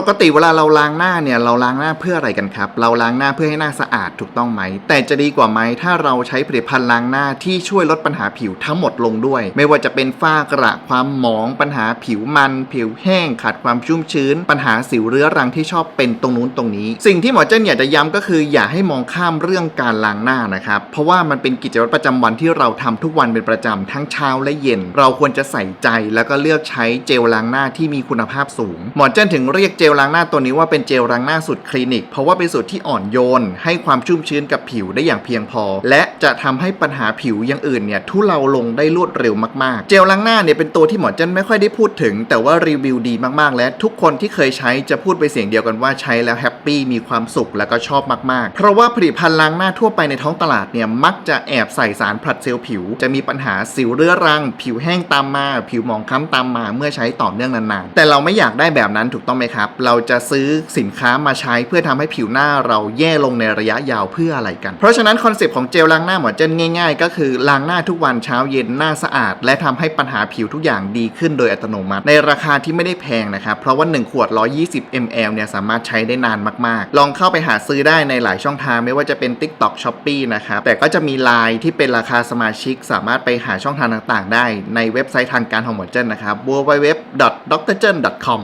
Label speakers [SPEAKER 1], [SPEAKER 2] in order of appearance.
[SPEAKER 1] ปกติเวลาเราล้างหน้าเนี่ยเราล้างหน้าเพื่ออะไรกันครับ เราล้างหน้าเพื่อให้หน้าสะอาดถูกต้องไหม แต่จะดีกว่าไหมถ้าเราใช้ผลิตภัณฑ์ล้างหน้าที่ช่วยลดปัญหาผิวทั้งหมดลงด้วย ไม่ว่าจะเป็นฝ้ากระความหมอง ปัญหาผิวมัน ผิวแห้ง ขาดความชุ่มชื้น ปัญหาสิวเรื้อรังที่ชอบเป็นตรงนู้นตรงนี้ สิ่งที่หมอเจ้นอยากจะย้ำก็คือ อย่าให้มองข้ามเรื่องการล้างหน้านะครับเพราะว่ามันเป็นกิจวัตรประจำวันที่เราทำทุกวันเป็นประจำทั้งเช้าและเย็น เราควรจะใส่ใจแล้วก็เลือกใช้เจลล้างหน้าที่มีคุณภาพสูง หมอเจ้นถึงเรียกเจลล้างหน้าตัวนี้ว่าเป็นเจลล้างหน้าสุดคลินิก เพราะว่าเป็นสูตรที่อ่อนโยน ให้ความชุ่มชื้นกับผิวได้อย่างเพียงพอ และจะทำให้ปัญหาผิวอย่างอื่นเนี่ยทุเลาลงได้รวดเร็วมากๆ เจลล้างหน้าเนี่ยเป็นตัวที่หมอเจ้นไม่ค่อยได้พูดถึง แต่ว่ารีวิวดีมากๆ และทุกคนที่เคยใช้จะพูดไปเสียงเดียวกันว่าใช้แล้วแฮปปี้มีความสุขแล้วก็ชอบมากๆ เพราะว่าผลิตภัณฑ์ล้างหน้าทั่วไปในท้องตลาดเนี่ยมักจะแอบใส่สารผลัดเซลล์ผิว จะมีปัญหาสิวเรื้อรัง ผิวแห้งตามมา ผิวหมองคล้ำตามมา เมื่อใช้ต่อเนื่องนานๆ แต่เราไม่อยากได้แบบนั้นถูกต้องไหมครับเราจะซื้อสินค้ามาใช้เพื่อทำให้ผิวหน้าเราแย่ลงในระยะยาวเพื่ออะไรกัน เพราะฉะนั้นคอนเซปต์ของเจลล้างหน้าหมอเจนง่าย ๆ ก็คือล้างหน้าทุกวันเช้าเย็นหน้าสะอาด และทำให้ปัญหาผิวทุกอย่างดีขึ้นโดยอัตโนมัติ ในราคาที่ไม่ได้แพงนะครับเพราะว่า 1 ขวด 120 ml เนี่ยสามารถใช้ได้นานมากๆ ลองเข้าไปหาซื้อได้ในหลายช่องทางไม่ว่าจะเป็น TikTok Shopee นะครับแต่ก็จะมีไลน์ที่เป็นราคาสมาชิก สามารถไปหาช่องทางต่างๆ ได้ในเว็บไซต์ทางการของหมอเจนนะครับ www.drjen.com